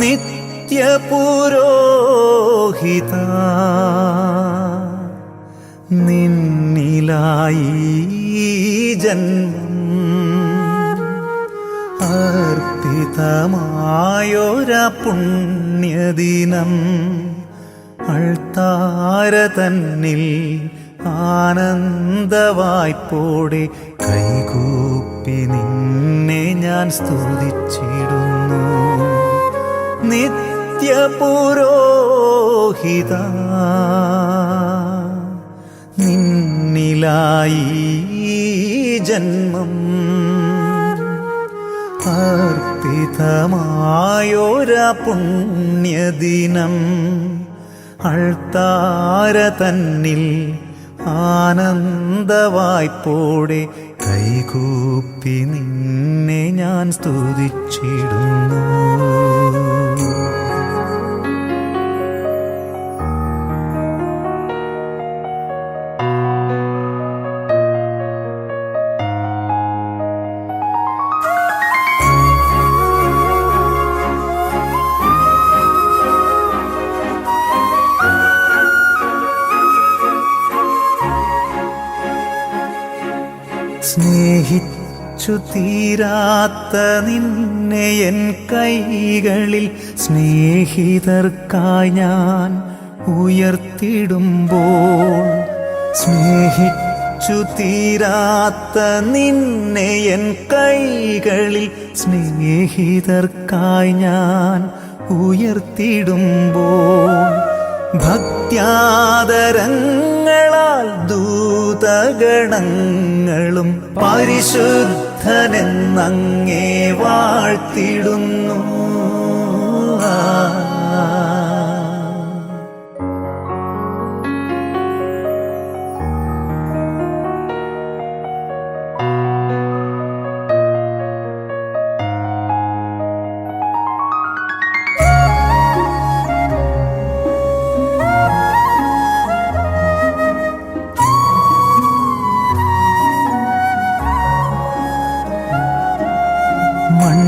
നിത്യപുരോഹിത. നിന്നിലായി ജന്മം അർപ്പിതമായൊര പുണ്യദിനം അൾത്താര തന്നിൽ ആനന്ദവായ്പോടെ കൈകൂപ്പി നിന്നെ ഞാൻ സ്തുതിച്ചിടും നിത്യപുരോഹിത. നിന്നിലായി ജന്മം അർപ്പിതമായൊര പുണ്യദിനം അൾത്താര തന്നിൽ ആനന്ദവായ്പോടെ കൈകൂപ്പി നിന്നെ ഞാൻ സ്തുതിച്ചിടുന്നു. സ്നേഹിച്ചു തീരാത്ത നിന്നെ എൻ കൈകളിൽ സ്നേഹിതർക്കായി ഞാൻ ഉയർത്തിടുമ്പോൾ. സ്നേഹിച്ചു തീരാത്ത നിന്നെ എൻ കൈകളിൽ സ്നേഹിതർക്കായി ഞാൻ ഉയർത്തിടുമ്പോൾ. ഭക്ത്യാദരങ്ങളാൽ ദൂതഗണങ്ങളും പരിശുദ്ധനെന്നങ്ങേ വാഴ്ത്തിടുന്നു.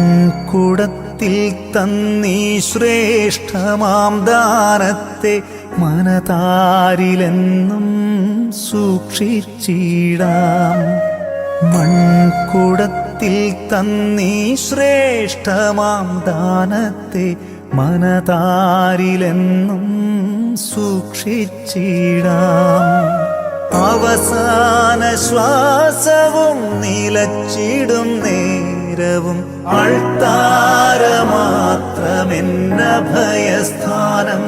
മൺകുടത്തിൽ തന്നീ ശ്രേഷ്ഠമാം ദാനത്തെ മനതാരിലെന്നും സൂക്ഷിച്ചിടാം. മൺകുടത്തിൽ തന്നീ ശ്രേഷ്ഠമാം ദാനത്തെ മനതാരിലെന്നും സൂക്ഷിച്ചിടാം. അവസാന ശ്വാസവും നിലച്ചിടും നേരവും അൾത്താര മാത്രമെന്ന ഭയസ്ഥാനം.